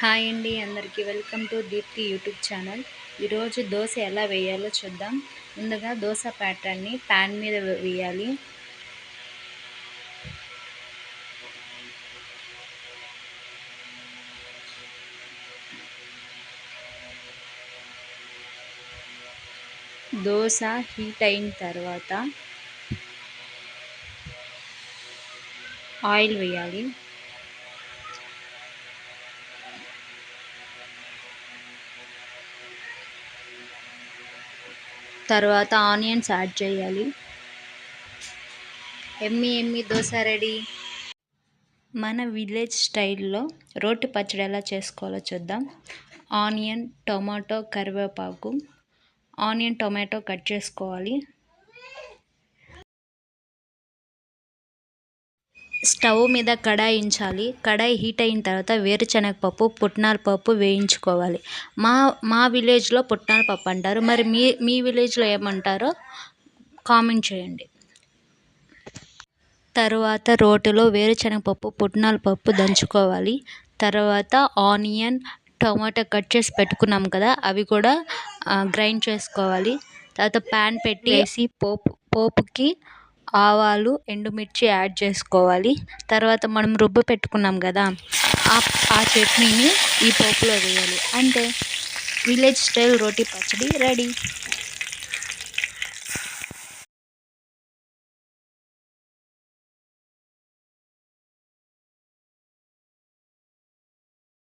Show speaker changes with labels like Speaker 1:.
Speaker 1: Hi అండి అందరికీ welcome to Deepti YouTube channel. ఈరోజు దోశ ఎలా వేయాలో చూద్దాం. ముందుగా దోశ ప్యాటర్న్ని ప్యాన్ మీద వేయాలి. దోశ హీట్ అయిన తర్వాత ఆయిల్ వేయాలి. తర్వాత ఆనియన్స్ యాడ్ చేయాలి. ఎమ్మి ఎమ్మి దోశ రెడీ. మన విలేజ్ స్టైల్లో రోటి పచ్చడి ఎలా చేసుకోవాలో చూద్దాం. ఆనియన్ టొమాటో కరివేపాకు. ఆనియన్ టొమాటో కట్ చేసుకోవాలి. స్టవ్ మీద కడాయి ఉంచాలి. కడాయి హీట్ అయిన తర్వాత వేరుశనగపప్పు పుట్నాల పప్పు వేయించుకోవాలి. మా మా విలేజ్లో పుట్నాల పప్పు అంటారు. మరి మీ మీ విలేజ్లో ఏమంటారో కామెంట్ చేయండి. తర్వాత రోటిలో వేరుశనగపప్పు పుట్నాల పప్పు దంచుకోవాలి. తర్వాత ఆనియన్ టమాటా కట్ చేసి పెట్టుకున్నాం కదా అవి కూడా గ్రైండ్ చేసుకోవాలి. తర్వాత ప్యాన్ పెట్టి వేసి పోపు పోపుకి ఆవాలు ఎండుమిర్చి యాడ్ చేసుకోవాలి. తర్వాత మనం రుబ్బు పెట్టుకున్నాం కదా ఆ ఆ చట్నీని ఈ పోపులో వేయాలి. అంటే విలేజ్ స్టైల్ రోటీ పచ్చడి రెడీ.